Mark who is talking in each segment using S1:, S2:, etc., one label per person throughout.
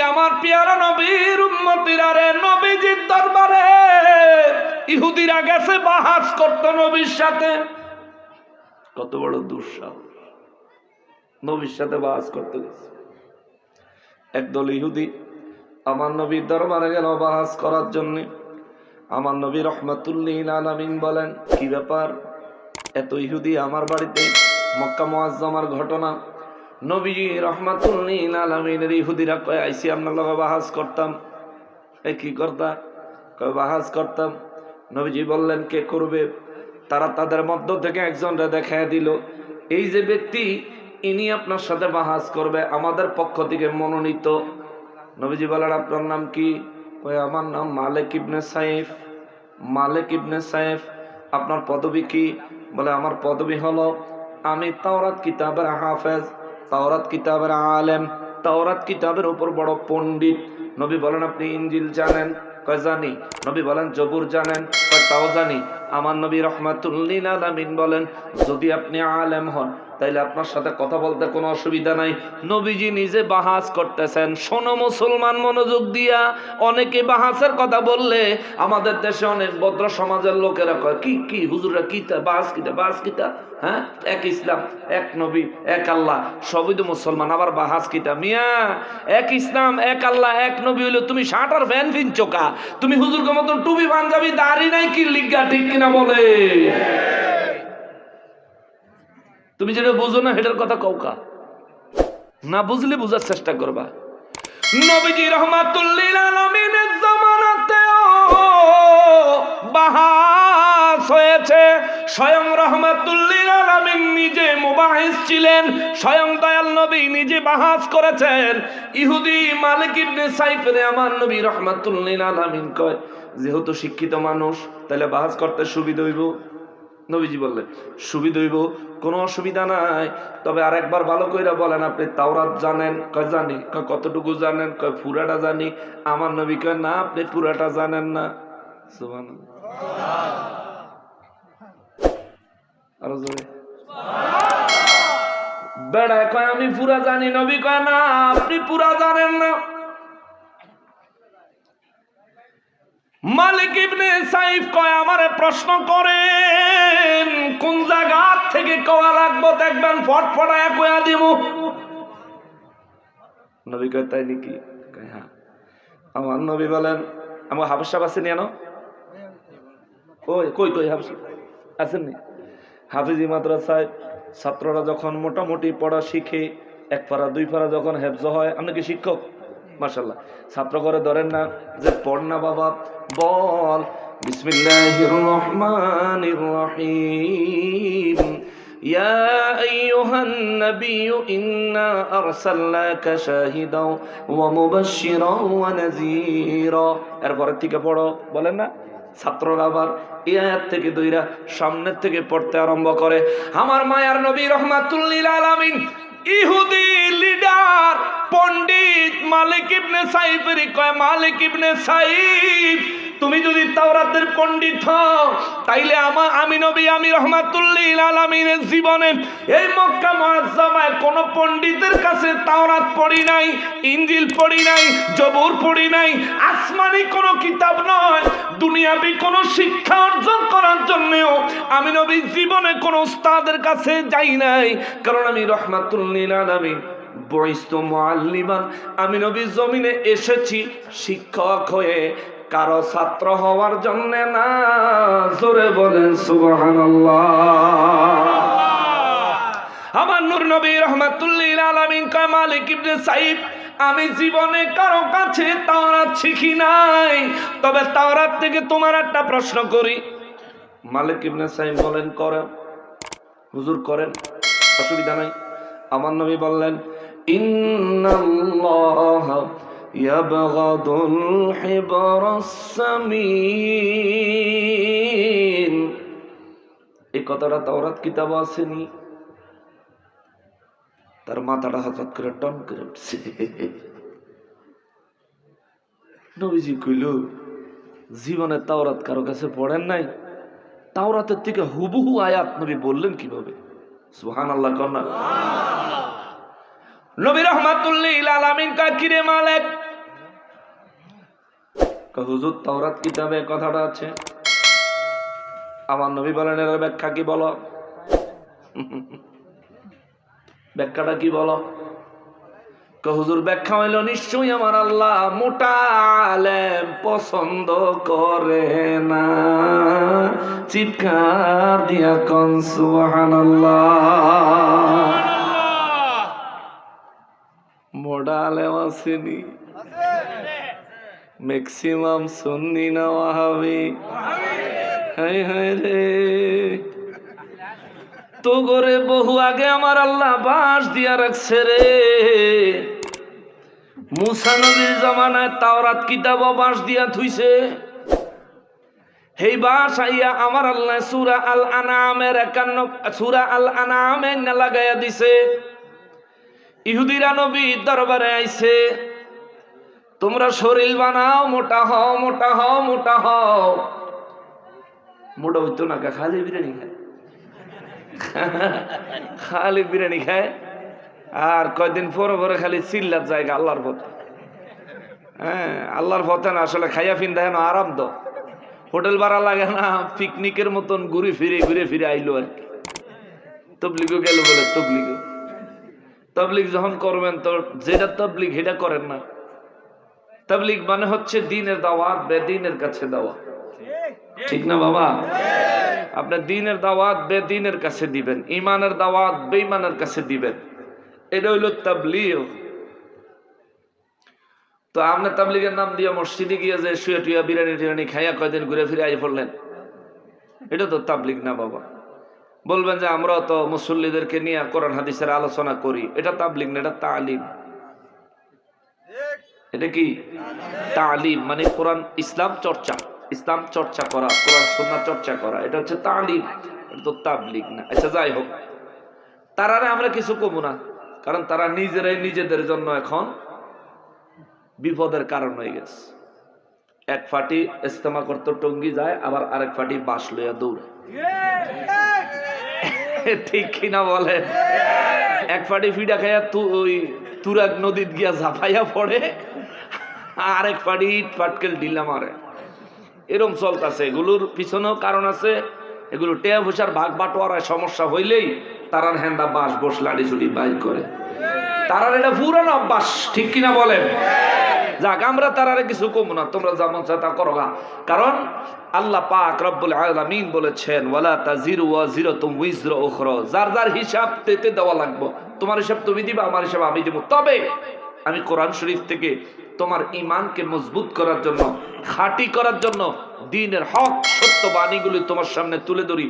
S1: আমার পেয়ারা নবীর নবীজির দরবারে। ইহুদিরা গেছে, বাহাস করতো নবীর সাথে। কত বড় দুঃসাহস। নবীর সাথে করতে গেছে। একদল ইহুদি আমার নবীর দরবারে গেল বাহাস করার জন্যে। আমার নবী রহমতুল্লিন বলেন, কি ব্যাপার? এত ইহুদি আমার বাড়িতে মক্কা মোয়াজ্জমার ঘটনা নবীজি রহমাতুল্লিন আলামিনের ইহুদিরা কয় আইসি আপনার লগে বাহাজ করতাম। এ কি করতা? কয়, বাহাজ করতাম। নবীজি বললেন, কে করবে? তারা তাদের মধ্য থেকে একজনরা দেখায় দিল, এই যে ব্যক্তি, ইনি আপনার সাথে বাহাজ করবে, আমাদের পক্ষ থেকে মনোনীত। নবীজি বলেন, আপনার নাম কি? কয়, আমার নাম মালিক ইবনে সাইফ। মালিক ইবনে সাইফ, আপনার পদবি কি? বলে, আমার পদবি হলো, আমি তাওরাত কিতাবের হাফেজ। তাওরাত কিতাবের আলেম তাওরাত কিতাবের উপর বড় পণ্ডিত। নবী বলেন আপনি ইঞ্জিল জানেন। কয় জানি? নবী বলেন, জবুর জানেন। কয়, তাও জানি। আমার নবী রহমাতুল্লিন আলামিন বলেন, যদি আপনি আলেম হন, তাইলে আপনার সাথে কথা বলতে কোনো অসুবিধা নাই। নবীজি নিজে বাহাস করতেছেন, শোনো মুসলমান মনোযোগ দিয়া, অনেকে বাহাসের কথা বললে আমাদের দেশে অনেক ভদ্র সমাজের লোকেরা কয়, কি কি হুজুরা কিতা বাস কিতা বাস কিতা হ্যাঁ? এক ইসলাম, এক নবী, এক আল্লাহ, সবই তো মুসলমান, আবার বাহাস কিতা মিয়া, এক ইসলাম, এক আল্লাহ, এক নবী হইলে তুমি শার্ট আর ফ্যান ফিন চোকা তুমি হুজুরকে মতন টুপি পাঞ্জাবি, দাড়ি নাই, কি লিগা, ঠিক কিনা বলে? তুমি যেটা বুঝো না, সেটার কথা কৌকা না বুঝলে বুঝার চেষ্টা করবা। নবীজি রহমাতুল্লিল আলামিনের জামানাতেও বাহাস হয়েছে। স্বয়ং রহমাতুল্লিল আলামিন নিজে মুবাহিস ছিলেন, স্বয়ং দয়াল নবী নিজে বাহাস করেছেন। ইহুদি মালিক ইবনে সাইফের আমার নবী রহমাতুল্লিল আলামিন কয়, যেহেতু শিক্ষিত মানুষ, তাহলে বাহাস করতে সুবিধা হইব? নবীজি বললেন, সুবিধা হইব, কোনো অসুবিধা নাই। তবে আরেকবার ভালো কইরা বলেন, আপনি তাওরাত জানেন, কয় জানি, কয় কতটুকু জানেন, কয় পুরাটা জানি? আমার নবী কয়, না, আপনি পুরাটা জানেন না। সুবহানাল্লাহ। আরও জোরে। বেড়া কয়, আমি পুরা জানি, নবী কয়, না, আপনি পুরা জানেন না। মালিক ইবনে সাইফ কয়, আমারে প্রশ্ন করেন, কোন জায়গা থেকে কওয়া লাগবো, দেখবেন ফটফটায় কয়া দিব নবী কয়, তাই নাকি? হ্যাঁ। আমার নবী বলেন, আমার হাফিজ সাহেব আছেন জানো ওই কই কই হাফিজ আছেন নি হাফিজি মাদ্রাসায় ছাত্ররা যখন মোটামুটি পড়া শিখে এক পারা দুই পারা যখন হেফজ হয় আপনি কি শিক্ষক মাশাল্লাহ ছাত্র করে ধরেন না যে পড় না বাবা বল বিসমিল্লাহির রহমানির রহিম يا أيها النبي إنا أرسلناك شاهدا ومبشرا ونذيرا এরপরের থেকে পড়ো বলেন না ছাত্ররা আবার এই আয়াত থেকে দইরা সামনের থেকে পড়তে আরম্ভ করে। আমার মায়ার নবী রহমাতুল্লিল আলামিন ইহুদি লিডার, পণ্ডিত মালিক ইবনে সাইফের কয়, মালিক ইবনে সাইফ তুমি যদি তাওরাতের পণ্ডিত হও, তাইলে আমার আমি নবী, আমি রহমাতুল্লিল আলামিনের জীবনে এই মক্কা মুআজ্জামায় কোন পণ্ডিতের কাছে তাওরাত পড়ি নাই ইঞ্জিল পড়ি নাই, জবুর পড়ি নাই, আসমানি কোনো কিতাব নয়, দুনিয়াবি কোনো শিক্ষা অর্জন করার জন্যও আমি নবী জীবনে কোনো উস্তাদের কাছে যাই নাই, কারণ আমি রহমাতুল্লিল আলামিন বরিস্ত মুআল্লিমান। আমি নবী জমিনে এসেছি শিক্ষক হয়ে কারও ছাত্র হওয়ার জন্য না, জোরে বলেন সুবহানাল্লাহ। আমার নূর নবী রহমাতুল্লিল আলামিন কয়, মালিক ইবনে সাইফ আমি জীবনে কারও কাছে তাওরাত শিখি নাই, তবে তাওরাত থেকে তোমার একটা প্রশ্ন করি। মালিক ইবনে সাইফ বলেন করে হুজুর করেন, অসুবিধা নাই। আমার নবী বললেন, ইন্নাল্লাহ ইয়াবগাদুল হিবরাস সামিন এই কথাটা তাওরাত কিতাব আসেনি। তার মাথাটা হঠাৎ করে টন করে উঠছে। নবীজি কইল, জীবনে তাওরাত কারও কাছে পড়েন নাই? তাওরাতের থেকে হুবহু আয়াত নবী বললেন কীভাবে? সুহান আল্লাহ কন্যা নবী রহমাতুল্লিল আলামিন কাকিরে মালেক হুজুর, তাওরাত কিতাবে কথাটা আছে। আমার নবী বলেন, এর ব্যাখ্যা কি বলো? ব্যাখ্যাটা কি বলো? হুজুর, ব্যাখ্যা হইল, নিশ্চয়ই আমার আল্লাহ মোটা আলেম পছন্দ করে না। চিৎকার দিয়া কন, সুবহানাল্লাহ। মোটা আলেম আসেনি ম্যাক্সিমাম সুন্নি না ওয়াহাবি হাই হাই রে। তো করে বহু আগে আমার আল্লাহ বাস দিয়া রাখছে রে। মুসা নবীর জামানায় তাওরাত কিতাব বাস দিয়া থুইছে। হেই বাস আইয়া আমার আল্লাহ সুরা আল আনামের একান্ন, সুরা আল আনামে না লাগাইয়া দিছে। ইহুদিরা নবী দরবারে আইছে। তোমরা শরীর বানাও, মোটা হও মোটা হও মোটা হও। মোটা হইতো না খালি বিরিয়ানি খায়। খালি বিরিয়ানি খায়। আর কয়দিন পরে পরে খালি চিল্লার জায়গা, আল্লাহর পথে। হ্যাঁ আল্লাহর পথে না, আসলে খাইয়া ফিন্দা হেন আরাম তো। হোটেল ভাড়া লাগে না, পিকনিকের মতন ঘুরে ফিরে ঘুরে ফিরে আইলো আর কি। তবলিগও গেল বলে, তবলিগও। তবলিগ যখন করবেন, তো যেটা তবলিগ, সেটা করেন না। তবলিগ মানে হচ্ছে দিনের দাওয়াত, বেদিনের কাছে দেওয়া। ঠিক না বাবা? আপনার দিনের দাওয়াত বেদিনের কাছে দিবেন ইমানের দাওয়াত বেঈমানের কাছে দিবেন। এটা হইল তাবলিগ। তো আপনি তাবলিগের নাম দিয়ে মসজিদে গিয়ে যে শুয়ে টুয়া বিরিয়ানি টিরানি খাইয়া কয়দিন ঘুরে ফিরে আই পড়লেন? এটা তো তাবলিগ না বাবা। বলবেন যে আমরা তো মুসল্লিদেরকে নিয়ে কোরআন হাদিসের আলোচনা করি, এটা তাবলিগ না, এটা তালিম। এটা কি? তালিম মানে কোরআন, ইসলাম চর্চা। ইসলাম চর্চা করা, কোরআন, সুন্নাহ চর্চা করা, এটা হচ্ছে তালিম তো তাবলিগ না। আচ্ছা যাই হোক। তারারে আমরা কিছু কমু না, কারণ তারা নিজেরাই নিজেদের জন্য এখন বিপদের কারণ হয়ে গেছে। এক ফাটি ইস্তেমা করতে টঙ্গি যায়, আবার আরেক ফাটি বাস লইয়া দৌড়ে। ঠিক কিনা বলে এক ফাটি ফিডা খাইয়া তু ওই তুরাগ নদীত গিয়া ঝাপাইয়া পড়ে। আরেক ইট পাটকেল ঢিলা মারে। এরম চলতেছে। এগুলোর পিছনেও কারণ আছে। এগুলো টেয়া ভুষার ভাগ বাটোয়ারায় সমস্যা হইলেই তারার হ্যান্ডা বাস বস লাড়ি চুড়ি বাইর করে। তারার এটা পুরানো অভ্যাস, ঠিক কিনা বলেন? যাক, আমরা তারারে কিছু কমু না, তোমরা যেমন তা করো। কারণ আল্লাহ পাক রব্বুল আলামিন বলেছেন, ওয়ালা তাজিরু ওয়াজিরাতুম উইজরা উখরা। যার যার হিসাব তেতে দেওয়া লাগবে। তোমার হিসাব তুমি দিবা, আমার হিসাব আমি দেব তবে আমি কোরআন শরীফ থেকে তোমার ইমানকে মজবুত করার জন্য, খাঁটি করার জন্য দিনের হক, সত্য বাণীগুলি তোমার সামনে তুলে ধরি।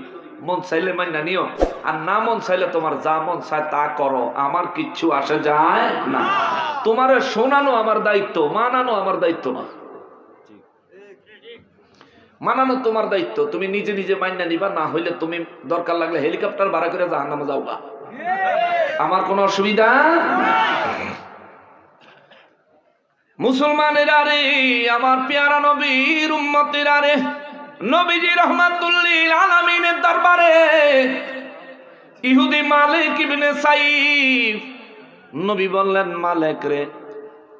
S1: মন চাইলে মাইনা নিও, আর না মন চাইলে তোমার যা মন চায় তা করো। আমার কিচ্ছু আসে যায় না। তোমার শোনানো আমার দায়িত্ব, মানানো আমার দায়িত্ব না। মানানো তোমার দায়িত্ব, তুমি নিজে নিজে মাইনা নিবা, না হইলে তুমি দরকার লাগলে হেলিকপ্টার ভাড়া করে জাহান নামে যাওগা। আমার কোনো অসুবিধা? মুসলমানেরা রে আমার পেয়ারা নবীর উম্মতেরা রে নবীজি রহমাতুল্লিল আলামিনের দরবারে। ইহুদি মালিক ইবনে সাইফ, নবী বললেন, মালিক রে,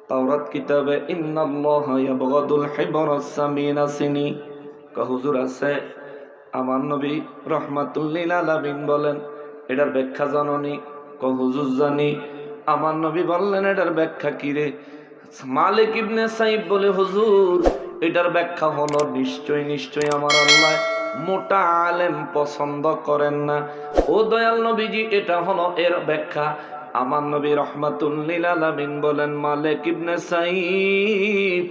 S1: তাওরাত কিতাবে, ইন্নাল্লাহা ইয়াবগাদুল হিবরাস সামিনা সিনি। হুজুর আছে? আমার নবী রহমাতুল্লিল আলামিন বলেন, এটার ব্যাখ্যা জাননি। হুজুর জানি। আমার নবী বললেন, এটার ব্যাখ্যা কি রে? মালিক ইবনে সাইব বলে, হুজুর, এটার ব্যাখ্যা হলো নিশ্চয় নিশ্চয় আমার আল্লাহ মোটা আলেম পছন্দ করেন না। ও দয়াল নবীজি, এটা হলো এর ব্যাখ্যা। আমার নবী রহমাতুল্লিল আলামিন বলেন, মালিক ইবনে সাইব,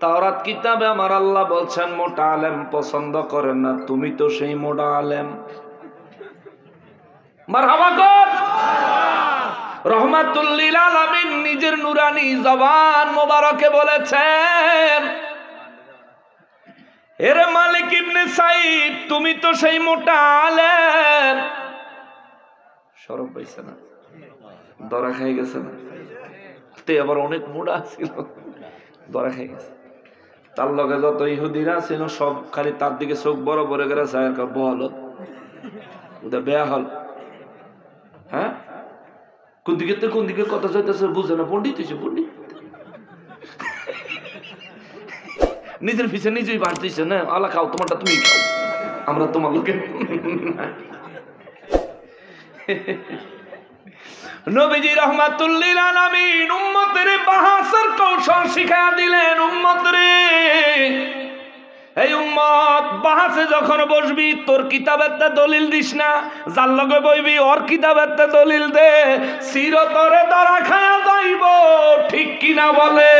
S1: তাওরাত কিতাবে আমার আল্লাহ বলছেন, মোটা আলেম পছন্দ করেন না, তুমি তো সেই মোটা আলেম। মারহাবা কর! রহমাতুল্লিল আলামিন নিজের নুরানি জবান মোবারকে বলেছেন, এরে মালিক ইবনে সাইদ, তুমি তো সেই মোটা আলেম। সরব পাইছে না দরা খাই গেছে না। তে আবার অনেক মোড়া ছিল দরা খাই গেছে। তার লগে যত ইহুদিরা ছিল, সব খালি তার দিকে চোখ বড় বড় করে চায় বহল ওদের বেয়া হল। হ্যাঁ? কোন দিকে তো কোন দিকে কথা চাইতেছে বুঝে না, পণ্ডিত হয়েছে পণ্ডিত। নিজের পিছে নিজেই বাস দিছে না? আলা খাও, তোমারটা তুমি খাও। আমরা তোমার লোকে নবীজি রহমাতুল্লিল আলামিন উম্মতের বাহাসের কৌশল শিখা দিলেন, উম্মতরে। এই উম্মত, বাহাসে যখন বসবি, তোর কিতাবের তে দলিল দিস না। যার লগে বইবি, ওর কিতাবের তে দলিল দে। চিরতরে ধরা খায়া যাইব, ঠিক কিনা বলে।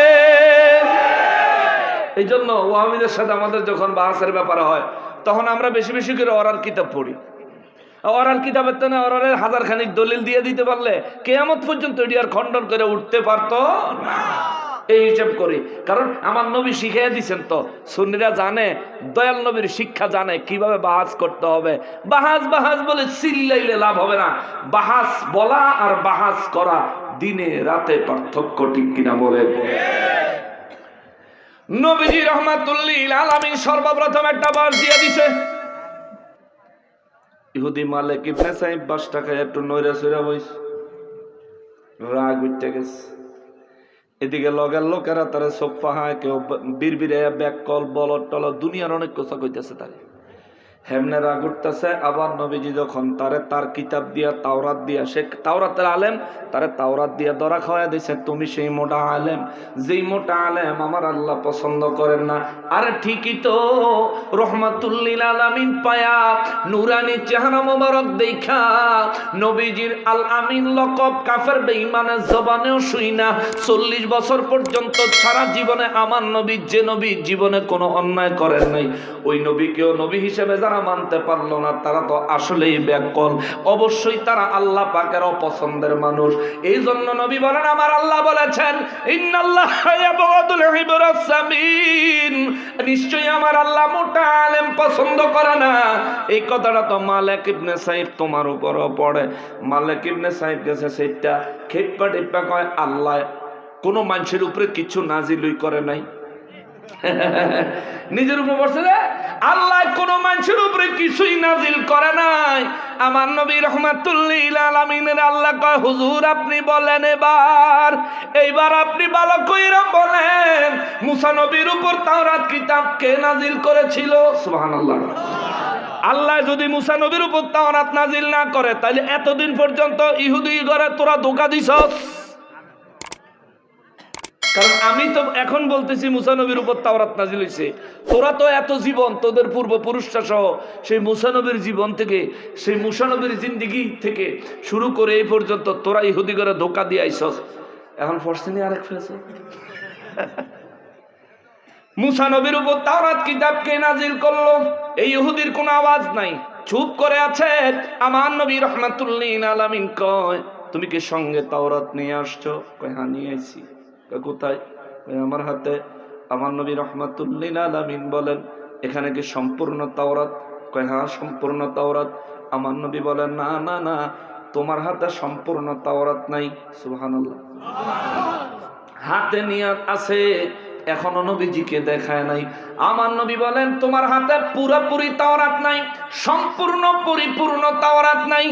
S1: এই জন্য ওয়াহাবিদের সাথে আমাদের যখন বাহাসের ব্যাপার হয়, তখন আমরা বেশি বেশি করে ওরার কিতাব পড়ি। ওরাল কিতাবের তো না ওরালের হাজার খানিক দলিল দিয়ে দিতে পারলে কেয়ামত পর্যন্ত এটি আর খণ্ডন করে উঠতে পারতো না। এই হিসাব করি। কারণ আমার নবী শিখিয়ে দিছেন তো, সুন্নিরা জানে, দয়াল নবীর শিক্ষা জানে, কীভাবে বাহাজ করতে হবে। বাহাজ বাহাজ বলে চিল্লাইলে লাভ হবে না। বাহাজ বলা আর বাহাজ করা দিনে রাতে পার্থক্য ঠিক কিনা বলে নবীজি রহমাতুল্লিল আলামিন সর্বপ্রথম একটা বাস দিয়ে দিছে। ইহুদি মালিক ইবনে সাইব বাস টাকায় একটু নইরা সইরা বইস রাগ উঠতে গেছে। এদিকে লগের লোকেরা তারা সোফা পাহায় কেউ বীর ব্যাক কল, বলদ টল দুনিয়ার অনেক কথা কইতেছে তারে। হেমনে রাগ উঠতেছে, আবার নবীজি যখন তারে তার কিতাব দিয়া, তাওরাত দিয়া, সে তাওরাতের আলেম, তারে তাওরাত দিয়া দরা খাওয়া দিছে, তুমি সেই মোটা আলেম, যেই মোটা আলেম আমার আল্লাহ পছন্দ করেন না। আরে ঠিকই তো রহমাতুল্লিল আলামিন পায়া নুরানি চেহারা মোবারক দেখা নবীজির আল আমিন লকব কাফের বেঈমানের জবানেও শুই না। চল্লিশ বছর পর্যন্ত সারা জীবনে আমার নবী, যে নবী জীবনে কোনো অন্যায় করেন নাই। ওই নবীকেও নবী হিসেবে যারা মানতে পারল না, তারা তো আসলেই ব্যাকল। অবশ্যই তারা আল্লাহ পাকের অপছন্দের মানুষ। এই জন্য নবী বলেন, আমার আল্লাহ বলেছেন নিশ্চয়ই আমার আল্লাহ মোটা আলেম পছন্দ করে না। এই কথাটা তো মালিক ইবনে সাইদ তোমার উপরও পড়ে। মালিক ইবনে সাইদ গেছে সেটা খেপা টেপা কয়, আল্লাহ, কোনো মানুষের উপরে কিছু নাজিলই করে নাই। নিজের উপর বসে রে আল্লাহ কোন মানুষের উপরে কিছুই নাজিল করে নাই। আমার নবী রহমাতুল্লিল আল্লাহ কয়, হুজুর, আপনি বলেন এবার। এইবার আপনি ভালো কইরা বলেন, মুসা নবীর উপর তাওরাত কিতাব কে নাজিল করেছিল? সুবহানাল্লাহ। আল্লাহ যদি মুসা নবীর উপর তাওরাত নাজিল না করে তাহলে এতদিন পর্যন্ত ইহুদি ঘরে তোরা ধোকা দিছস। কারণ আমি তো এখন বলতেছি মুসানবীর উপর তাওরাত নাজিল হয়েছে তোরা তো এত জীবন তোদের পূর্বপুরুষরা সহ সেই মুসানবীর জীবন থেকে, সেই মুসানবীর জিন্দিগি থেকে শুরু করে এই পর্যন্ত তোরা ইহুদি করে ধোকা দিয়ে আইসস এখন ফরসিনি আরেক ফেলেছে মুসানবীর উপর তাওরাত কিতাব কে নাজিল করল? এই ইহুদির কোনো আওয়াজ নাই। চুপ করে আছে, আমার নবী রহমাতুল্লিন আলামিন কয়, তুমি কি সঙ্গে তাওরাত নিয়ে আসছো? কয় হ্যাঁ নিয়ে আইছি। কোথায় আমার হাতে আমার নবী রহমাতুল্লিন আলামিন বলেন, এখানে কি সম্পূর্ণ তাওরাত? কয় হ্যাঁ সম্পূর্ণ তাওরাত। আমার নবী বলেন, না না না, তোমার হাতে সম্পূর্ণ তাওরাত নাই। সুবহানাল্লাহ। হাতে নিয়াত আছে, এখনও নবীজিকে দেখায় নাই। আমার নবী বলেন, তোমার হাতে পুরোপুরি তাওরাত নাই, সম্পূর্ণ পরিপূর্ণ তাওরাত নাই।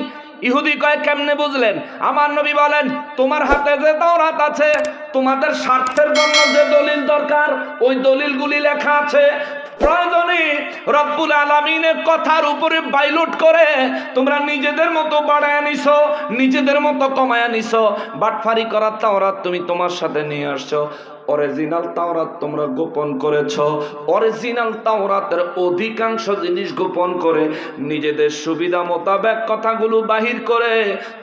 S1: ইহুদি কয়, কেমনে বুঝলেন? আমার নবী বলেন, তোমার হাতে যে তাওরাত আছে, তোমাদের স্বার্থের জন্য যে দলিল দরকার, ওই দলিলগুলি লেখা আছে। প্রয়োজনে রব্বুল আলমিনের কথার উপরে বাইলুট করে তোমরা নিজেদের মতো বাড়ায় নিছো, নিজেদের মতো কমায় নিছো। বাটফারি করার তাওরাত তুমি তোমার সাথে নিয়ে আসছো। অরিজিনাল তাওরাত তোমরা গোপন করেছ। অরিজিনাল তাওরাতের অধিকাংশ জিনিস গোপন করে নিজেদের সুবিধা মোতাবেক কথাগুলো বাহির করে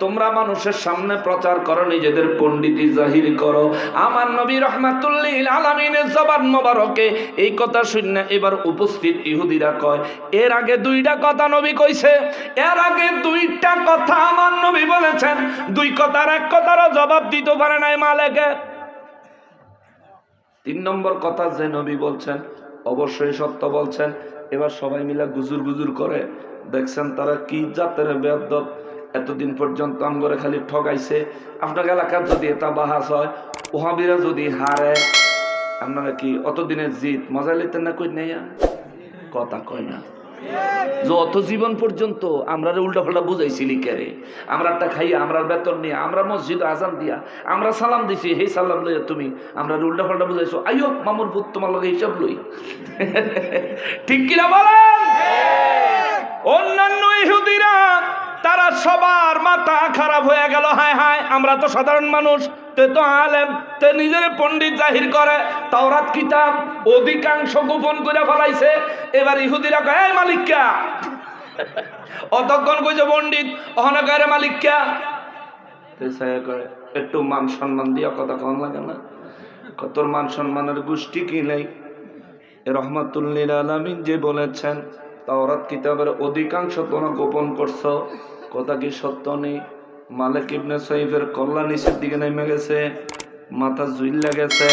S1: তোমরা মানুষের সামনে প্রচার করো, নিজেদের পণ্ডিতি জাহির করো। আমার নবী রহমাতুল্লিল আলামিনের জবান মোবারকে এই কথা শূন্য এবার উপস্থিত ইহুদিরা কয়, এর আগে দুইটা কথা নবী কইছে, এর আগে দুইটা কথা আমার নবী বলেছেন। দুই কথার এক কথারও জবাব দিতে পারে নাই মালেকে। তিন নম্বর কথা যে নবী বলছেন, অবশ্যই সত্য বলছেন। এবার সবাই মিলে গুজুর গুজুর করে দেখছেন তারা কি জাতের বেদব এতদিন পর্যন্ত আমগরে খালি ঠগাইছে। আপনার এলাকার যদি এটা বাহাস হয়, ওহাবিরা যদি হারে, আপনারা কি অতদিনের জিত? মজা লিতেন না কই নেই কথা কয় না। যত জীবন পর্যন্ত আমরা উল্টা পাল্টা বুঝাইছিলি কেরে আমরা একটা খাই আমরা বেতন নিয়ে, আমরা মসজিদ আজান দিয়া, আমরা সালাম দিছি হে সালাম লইয়া তুমি, আমরা উল্টা পাল্টা বুঝাইছো আইও মামুর ভূত তোমার লগে হিসাব লই। ঠিক কিনা বলেন? অন্যান্য ইহুদিরা, তারা সবার মাথা খারাপ হয়ে গেল, হায় হায়, আমরা তো সাধারণ মানুষ তে তো আলেম, তে নিজের পণ্ডিত জাহির করে। তাওরাত কিতাব অধিকাংশ গোপন করে ফেলাইছে। এবার ইহুদিরা কয়, এই মালিকা অতক্ষণ কইছে পণ্ডিত, অহনা কয় রে কয়, একটু মান সম্মান দিয়া কথা কম লাগে না। কত মান সম্মানের গোষ্ঠী কি নেই? রহমাতুল্লিল আলমিন যে বলেছেন, তাওরাত কিতাবের অধিকাংশ তোমরা গোপন করছ। কথা কি সত্য নেই? মালিক ইবনে সাইফের কল্লা নিচের দিকে নেমে গেছে, মাথা জুইল্লা গেছে,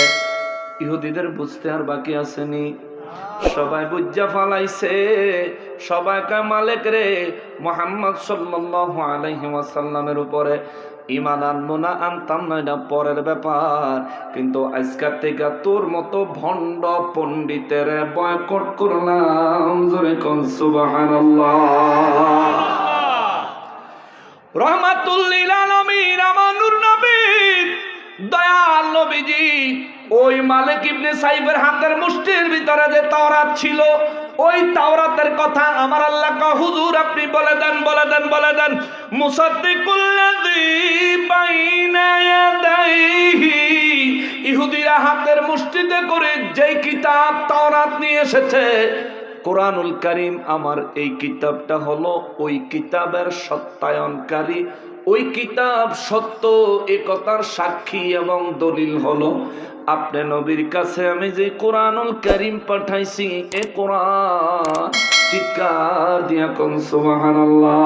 S1: ইহুদিদের বুঝতে আর বাকি আসেনি। সবাই বুঝা ফালাইছে, সবাই কয়, মালিক রে, মোহাম্মদ সাল্লাল্লাহু আলাইহি ওয়াসাল্লামের উপরে ইমান আনব না, আনতাম না, এটা পরের ব্যাপার। কিন্তু আজকাল থেকে তোর মতো ভণ্ড পণ্ডিতের বয়কট করলাম, জোরে কোন সুবহানাল্লাহ। রহমাতুল্লিল আলামিন, আমানুর নবী, দয়াল নবীজি, ওই মালিক ইবনে সাইফের হাতের মুষ্টির ভিতরে যে তাওরাত ছিল, ওই তাওরাতের কথা আমার আল্লাহ কা, হুজুর আপনি বলে দেন বলে দেন বলে দেন। মুসাদ্দিকুল্লাযী বাইনা ইয়াদাইহি, ইহুদিরা হাতের মুষ্টিতে করে যেই কিতাব তাওরাত নিয়ে এসেছে কোরআনুল করিম আমার এই কিতাবটা হলো ওই কিতাবের সত্যায়নকারী। ওই কিতাব সত্য একতার সাক্ষী এবং দলিল হলো, আপনি নবীর কাছে আমি যে কোরআনুল করিম পাঠাইছি, এ কোরআন চিৎকার দিয়া কোন, সুবহানাল্লাহ।